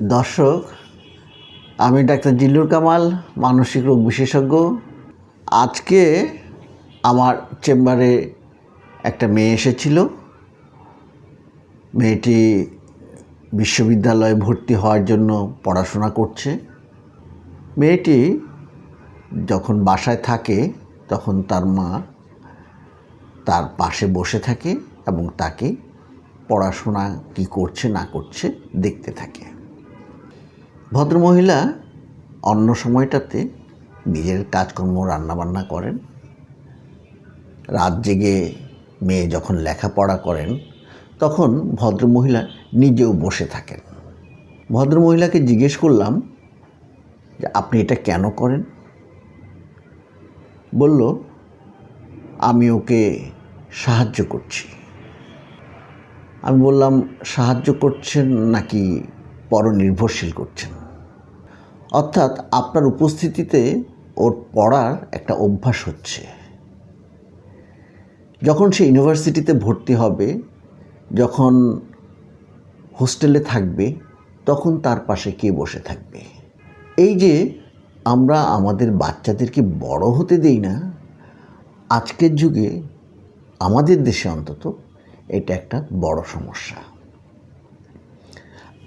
দর্শক, আমি ডাক্তার জিল্লুর কামাল, মানসিক রোগ বিশেষজ্ঞ। আজকে আমার চেম্বারে একটা মেয়ে এসেছিল। মেয়েটি বিশ্ববিদ্যালয়ে ভর্তি হওয়ার জন্য পড়াশোনা করছে। মেয়েটি যখন বাসায় থাকে, তখন তার মা তার পাশে বসে থাকে এবং তাকে পড়াশোনা কি করছে, না করছে দেখতে থাকে। ভদ্রমহিলা অন্য সময়টাতে নিজের কাজকর্ম, রান্নাবান্না করেন। রাত জেগে মেয়ে যখন লেখাপড়া করেন, তখন ভদ্রমহিলা নিজেও বসে থাকেন। ভদ্রমহিলাকে জিজ্ঞেস করলাম যে, আপনি এটা কেন করেন? বলল, আমি ওকে সাহায্য করছি। আমি বললাম, সাহায্য করছেন নাকি পরনির্ভরশীল করছেন। অর্থাৎ আপনার উপস্থিতিতে ওর পড়ার একটা অভ্যাস হচ্ছে। যখন সে ইউনিভার্সিটিতে ভর্তি হবে, যখন হোস্টেলে থাকবে, তখন তার পাশে কে বসে থাকবে? এই যে আমরা আমাদের বাচ্চাদেরকে বড় হতে দেই না, আজকের যুগে আমাদের দেশে অন্তত এটা একটা বড় সমস্যা।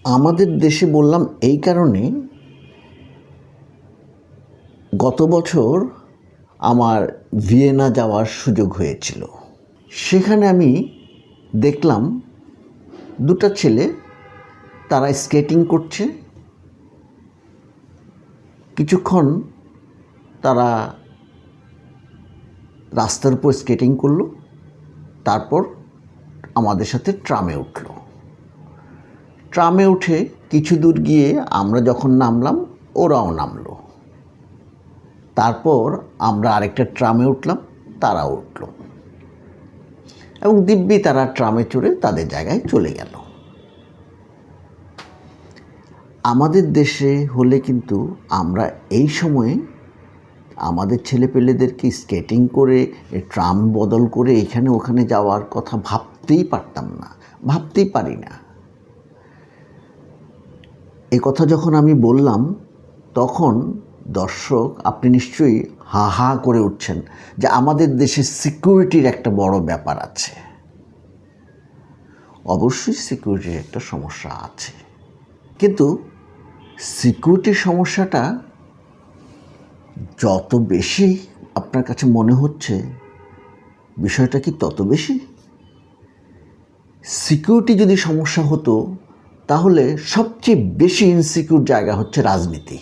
আমাদের দেশে বললাম এই কারণে গত বছর আমার ভিয়েনা যাওয়ার সুযোগ হয়েছিল। সেখানে আমি দেখলাম দুটো ছেলে, তারা স্কেটিং করছে। কিছুক্ষণ তারা রাস্তার উপর স্কেটিং করল, তারপর আমাদের সাথে ট্রামে উঠল। ট্রামে উঠে কিছু দূর গিয়ে আমরা যখন নামলাম, ওরাও নামলো। তারপর আমরা আরেকটা ট্রামে উঠলাম, তারাও উঠল। এবং দিব্যি তারা ট্রামে চড়ে তাদের জায়গায় চলে গেল। আমাদের দেশে হলে কিন্তু আমরা এই সময়ে আমাদের ছেলেপেলেদেরকে স্কেটিং করে, ট্রাম বদল করে এখানে ওখানে যাওয়ার কথা ভাবতেই পারতাম না, ভাবতেই পারি না। এ কথা যখন আমি বললাম, তখন দর্শক, আপনি নিশ্চয়ই হা হা করে উঠছেন যে আমাদের দেশে সিকিউরিটির একটা বড় ব্যাপার আছে। অবশ্যই সিকিউরিটির একটা সমস্যা আছে। কিন্তু সিকিউরিটির সমস্যাটা যত বেশি আপনার কাছে মনে হচ্ছে, বিষয়টা কি তত বেশি? সিকিউরিটি যদি সমস্যা হতো তাহলে সবচেয়ে বেশি ইনসিকিউর জায়গা হচ্ছে রাজনীতি।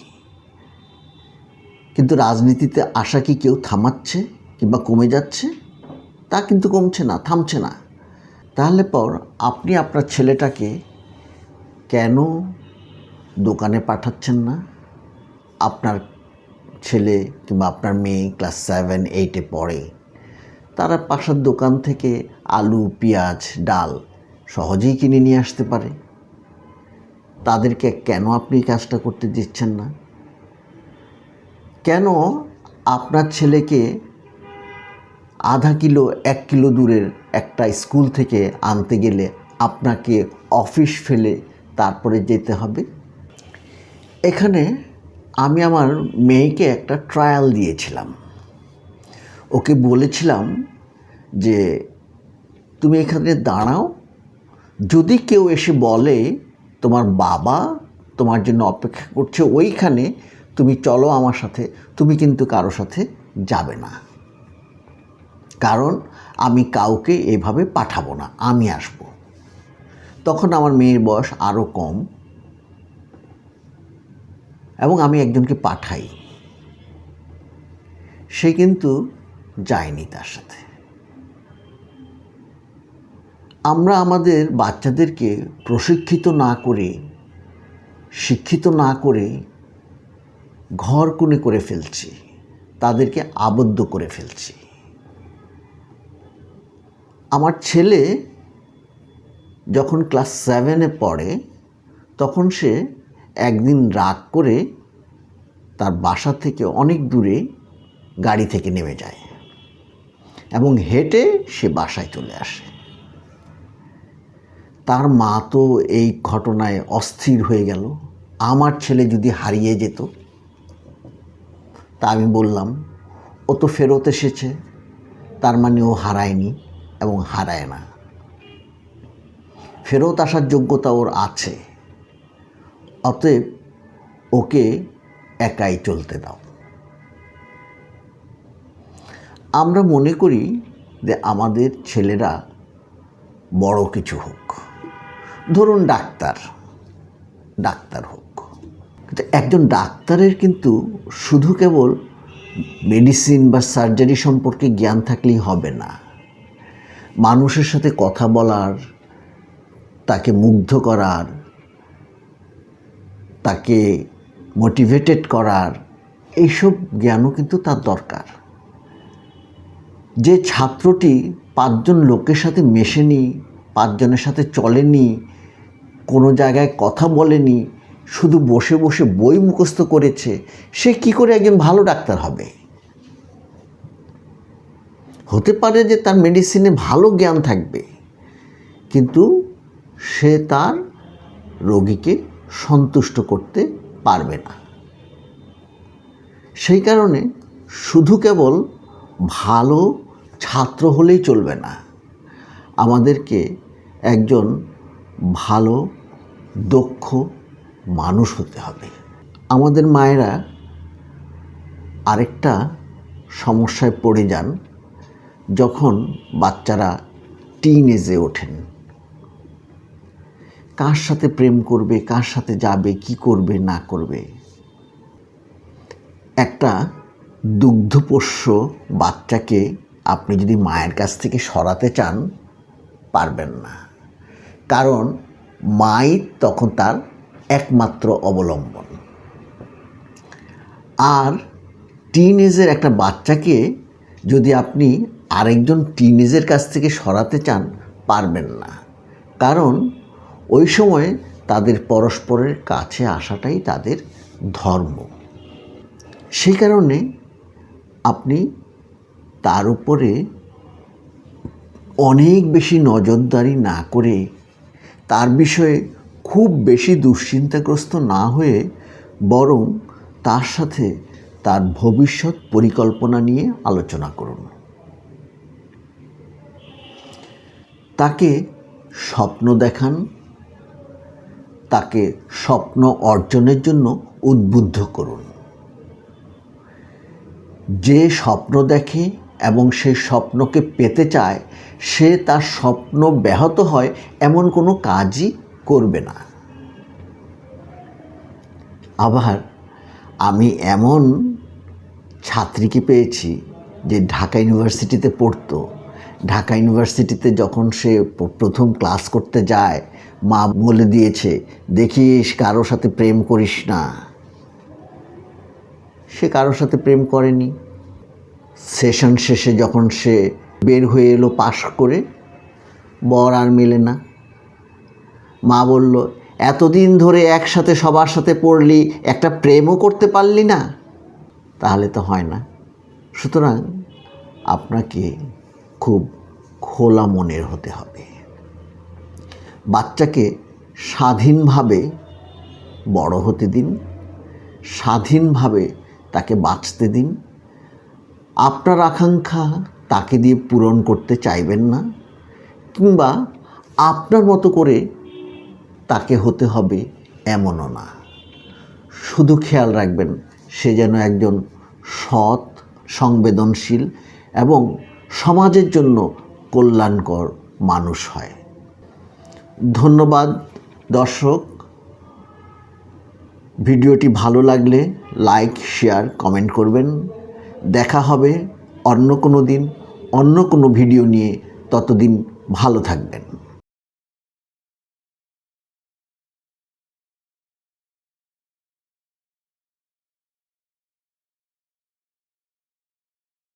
কিন্তু রাজনীতিতে আশা কি কেউ থামাচ্ছে কিংবা কমে যাচ্ছে? তা কিন্তু কমছে না, থামছে না। তাহলে পর আপনি আপনার ছেলেটাকে কেন দোকানে পাঠাচ্ছেন না? আপনার ছেলে কিংবা আপনার মেয়ে ক্লাস সেভেন এইটে পড়ে। তারা পাশার দোকান থেকে আলু, পেঁয়াজ, ডাল সহজেই কিনে নিয়ে আসতে পারে। তাদেরকে কেন আপনি কাজটা করতে দিচ্ছেন না? কেন আপনার ছেলেকে আধা কিলো, এক কিলো দূরের একটা স্কুল থেকে আনতে গেলে আপনাকে অফিস ফেলে তারপরে যেতে হবে? এখানে আমি আমার মেয়েকে একটা ট্রায়াল দিয়েছিলাম। ওকে বলেছিলাম যে, তুমি এখানে দাঁড়াও। যদি কেউ এসে বলে তোমার বাবা তোমার জন্য অপেক্ষা করছে ওইখানে, তুমি চলো আমার সাথে, তুমি কিন্তু কারও সাথে যাবে না। কারণ আমি কাউকে এভাবে পাঠাবো না, আমি আসব। তখন আমার মেয়ের বয়স আরও কম এবং আমি একজনকে পাঠাই। সে কিন্তু যায়নি তার সাথে। আমরা আমাদের বাচ্চাদেরকে প্রশিক্ষিত না করে, শিক্ষিত না করে ঘর কোণে করে ফেলছি, তাদেরকে আবদ্ধ করে ফেলছি। আমার ছেলে যখন ক্লাস সেভেনে পড়ে, তখন সে একদিন রাগ করে তার বাসা থেকে অনেক দূরে গাড়ি থেকে নেমে যায় এবং হেঁটে সে বাসায় চলে আসে। তার মা তো এই ঘটনায় অস্থির হয়ে গেল। আমার ছেলে যদি হারিয়ে যেত, তা আমি বললাম, ও তো ফেরত এসেছে। তার মানে ও হারায়নি এবং হারায় না। ফেরত আসার যোগ্যতা ওর আছে। অতএব ওকে একাই চলতে দাও। আমরা মনে করি যে আমাদের ছেলেরা বড় কিছু হোক। ধরুন ডাক্তার ডাক্তার হোক। কিন্তু একজন ডাক্তারের কিন্তু শুধু কেবল মেডিসিন বা সার্জারি সম্পর্কে জ্ঞান থাকলেই হবে না। মানুষের সাথে কথা বলার, তাকে মুগ্ধ করার, তাকে মোটিভেটেড করার, এইসব জ্ঞানও কিন্তু তার দরকার। যে ছাত্রটি পাঁচজন লোকের সাথে মেশেনি, পাঁচজনের সাথে চলেনি কোনো জায়গায় কথা বলেনি, শুধু বসে বসে বই মুখস্থ করেছে, সে কি করে একজন ভালো ডাক্তার হবে? হতে পারে যে তার মেডিসিনে ভালো জ্ঞান থাকবে, কিন্তু সে তার রোগীকে সন্তুষ্ট করতে পারবে না। সেই কারণে শুধু কেবল ভালো ছাত্র হলেই চলবে না। আমাদেরকে একজন ভালো, দক্ষ মানুষ হতে হবে। আমাদের মায়েরা আরেকটা সমস্যায় পড়ে যান যখন বাচ্চারা টিন এজে ওঠেন। কার সাথে প্রেম করবে, কার সাথে যাবে, কি করবে, না করবে? একটা দুগ্ধপোষ্য বাচ্চাকে আপনি যদি মায়ের কাছ থেকে সরাতে চান, পারবেন না। কারণ মাই তখন তার একমাত্র অবলম্বন। আর টিনেজের একটা বাচ্চাকে যদি আপনি আরেকজন টিনেজের কাছ থেকে সরাতে চান, পারবেন না। কারণ ওই সময় তাদের পরস্পরের কাছে আসাটাই তাদের ধর্ম। সেই কারণে আপনি তার উপরে অনেক বেশি নজরদারি না করে তার বিষয়ে খুব বেশি দুশ্চিন্তাগ্রস্ত না হয়ে বরং তার সাথে তার ভবিষ্যৎ পরিকল্পনা নিয়ে আলোচনা করুন। তাকে স্বপ্ন দেখান, তাকে স্বপ্ন অর্জনের জন্য উদ্বুদ্ধ করুন। যে স্বপ্ন দেখে এবং সেই স্বপ্নকে পেতে চায়, সে তার স্বপ্ন ব্যাহত হয় এমন কোনো কাজই করবে না। আবার আমি এমন ছাত্রীকে পেয়েছি যে ঢাকা ইউনিভার্সিটিতে পড়তো। ঢাকা ইউনিভার্সিটিতে যখন সে প্রথম ক্লাস করতে যায়, মা বলে দিয়েছে, দেখিস কারোর সাথে প্রেম করিস না। সে কারোর সাথে প্রেম করেনি। সেশন শেষে যখন সে বের হয়ে এলো পাশ করে, বর আর মেলে না। মা বলল, এতদিন ধরে একসাথে সবার সাথে পড়লি, একটা প্রেমও করতে পারলি না? তাহলে তো হয় না। সুতরাং আপনাকে খুব খোলা মনের হতে হবে। বাচ্চাকে স্বাধীনভাবে বড় হতে দিন, স্বাধীনভাবে তাকে বাঁচতে দিন। আপনার আকাঙ্ক্ষা তাকে দিয়ে পূরণ করতে চাইবেন না, কিংবা আপনার মতো করে তাকে হতে হবে এমনও না। শুধু খেয়াল রাখবেন, সে যেন একজন সৎ, সংবেদনশীল এবং সমাজের জন্য কল্যাণকর মানুষ হয়। ধন্যবাদ দর্শক। ভিডিওটি ভালো লাগলে লাইক, শেয়ার, কমেন্ট করবেন। দেখা হবে অন্য কোনো দিন অন্য কোনো ভিডিও নিয়ে। ততদিন ভালো থাকবেন।